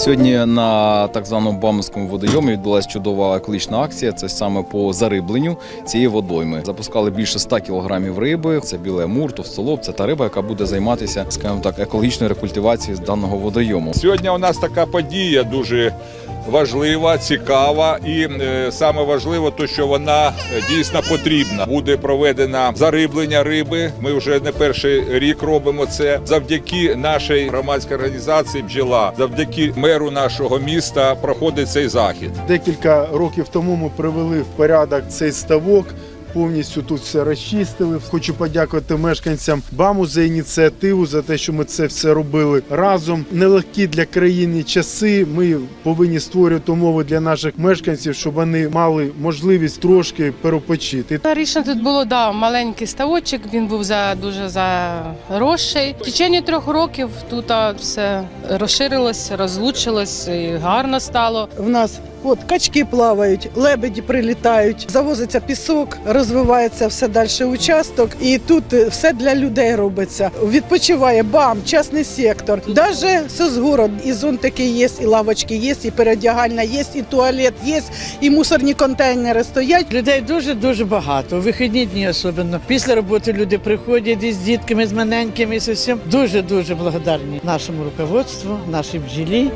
Сьогодні на так званому Бамовському водойомі відбулася чудова екологічна акція. Це саме по зарибленню цієї водойми. Запускали більше 100 кілограмів риби. Це біле мур, товстолоб. Це та риба, яка буде займатися, скажімо так, екологічною рекультивацією даного водойому. Сьогодні у нас така подія дуже важлива, цікава, і е, саме важливо, то що вона е, дійсно потрібна. Буде проведено зариблення риби. Ми вже не перший рік робимо це завдяки нашій громадській організації бджіла, завдяки меру нашого міста проходить цей захід. Декілька років тому ми привели в порядок цей ставок. Повністю тут все розчистили. Хочу подякувати мешканцям БАМу за ініціативу, за те, що ми це все робили разом. Нелегкі для країни часи. Ми повинні створювати умови для наших мешканців, щоб вони мали можливість трошки перепочити. Рішення тут було да, маленький ставочок, він був за дуже заросший. В течение трьох років тут все розширилось, розлучилось і гарно стало. В нас от качки плавають, лебеді прилітають, завозиться пісок, розвивається все далі участок, і тут все для людей робиться. Відпочиває бам, частний сектор. Даже соцгород і зонтики є, і лавочки є, і передягальна є, і туалет є, і мусорні контейнери стоять. Людей дуже дуже багато. Вихідні дні особливо. Після роботи люди приходять із дітками, з маленькими, з усім. Дуже дуже благодарні нашому руководству, нашій бджілі.